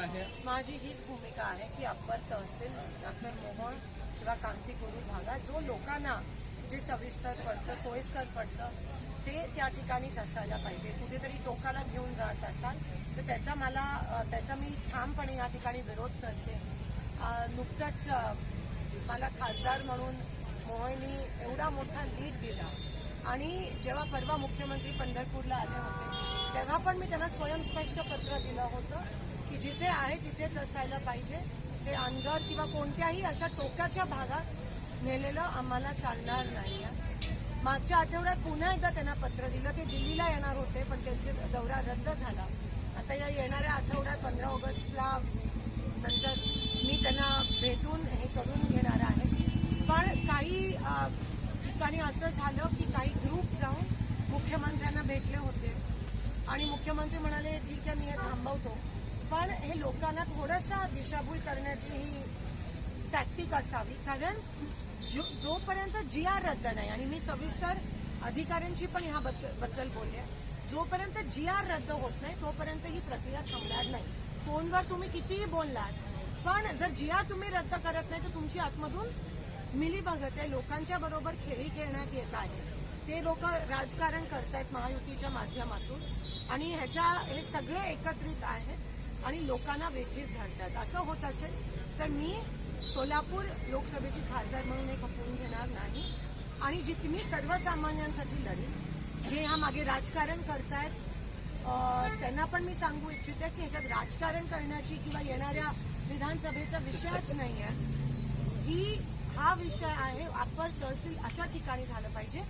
माझी हीच भूमिका आहे की अप्पर तहसील डॉक्टर मोहन किंवा कांती गुरु भागात जो लोकांना जे सविस्तर पडतं सोयीस्कर पडतं ते त्या ठिकाणीच असायला पाहिजे. कुठेतरी टोकाला घेऊन जात असाल तर त्याचा मला त्याचा मी ठामपणे या ठिकाणी विरोध करते. नुकतंच मला खासदार म्हणून मोहननी एवढा मोठा लीड दिला. आणि जेव्हा परवा मुख्यमंत्री पंढरपूरला आले होते तेव्हा पण मी त्यांना स्वयंस्पष्ट पत्र दिलं होतं. की जिथे आहे तिथेच असायला पाहिजे. ते अनगर किंवा कोणत्याही अशा टोकाच्या भागात नेलेलं आम्हाला चालणार नाही. आहे मागच्या आठवड्यात पुन्हा एकदा त्यांना पत्र दिलं. ते दिल्लीला येणार होते पण त्यांचे दौरा रद्द झाला. आता या येणाऱ्या आठवड्यात पंधरा ऑगस्टला नंतर मी त्यांना भेटून हे करून घेणार आहे. पण काही ठिकाणी असं झालं की काही ग्रुप जाऊन मुख्यमंत्र्यांना भेटले होते. आणि मुख्यमंत्री म्हणाले ठीक आहे मी हे थांबवतो. पण हे लोकांना थोडासा दिशाभूल करण्याची ही टॅक्टिक असावी. कारण जो जोपर्यंत जी आर रद्द नाही आणि मी सविस्तर अधिकाऱ्यांशी पण ह्या बद्दल बद्दल बोलले जोपर्यंत जी आर रद्द होत नाही तोपर्यंत ही प्रक्रिया थांबणार नाही. फोनवर तुम्ही कितीही बोललात पण जर जी आर तुम्ही रद्द करत नाही तर तुमची आतमधून मिली बघत आहे. लोकांच्या बरोबर खेळी खेळण्यात येत आहे. ते लोक राजकारण करतायत महायुतीच्या माध्यमातून. आणि ह्याच्या हे सगळे एकत्रित आहेत आणि लोकांना वेठीस धरतात. असं होत असेल तर मी सोलापूर लोकसभेची खासदार म्हणून हे खपवून घेणार नाही. आणि जी मी सर्वसामान्यांसाठी लढेन जे ह्या मागे राजकारण करतायत त्यांना पण मी सांगू इच्छिते की ह्याच्यात राजकारण करण्याची किंवा येणाऱ्या विधानसभेचा विषयच नाही आहे ही हा विषय आहे अप्पर तहसील अशा ठिकाणी झालं पाहिजे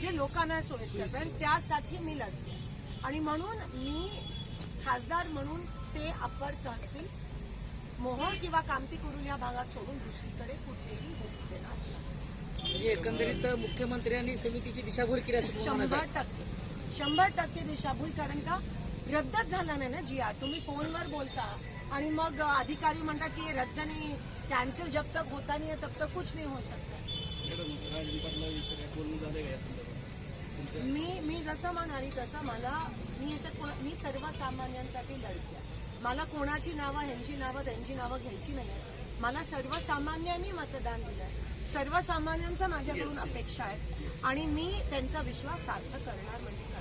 जे लोकांना सोयीस्कर. त्यासाठी मी लढते. आणि म्हणून मी खासदार म्हणून ते अप्पर तहसील मोहोळ किंवा कामती कुरुल या भागात सोडून दुसरीकडे कुठेही होऊ देणार. म्हणजे एकंदरीत मुख्यमंत्र्यांनी समितीची दिशाभूल केली असं म्हणत शंभर टक्के. शंभर टक्के दिशाभूल कारण का रद्दच झाला नाही ना जी आर. तुम्ही फोनवर बोलता आणि मग अधिकारी म्हणतात की रद्द नाही कॅन्सल जब तक होता नहीं है तब तक कुछ नहीं हो सकता मी मी जसं म्हणाली तसं मला मी याच्यात मी सर्वसामान्यांसाठी लढते. मला कोणाची नावं ह्यांची नावं त्यांची नावं घ्यायची नाही मला सर्वसामान्यांनी मतदान दिलंय. सर्वसामान्यांचा माझ्याकडून अपेक्षा आहे. आणि मी त्यांचा विश्वास सार्थ करणार म्हणजे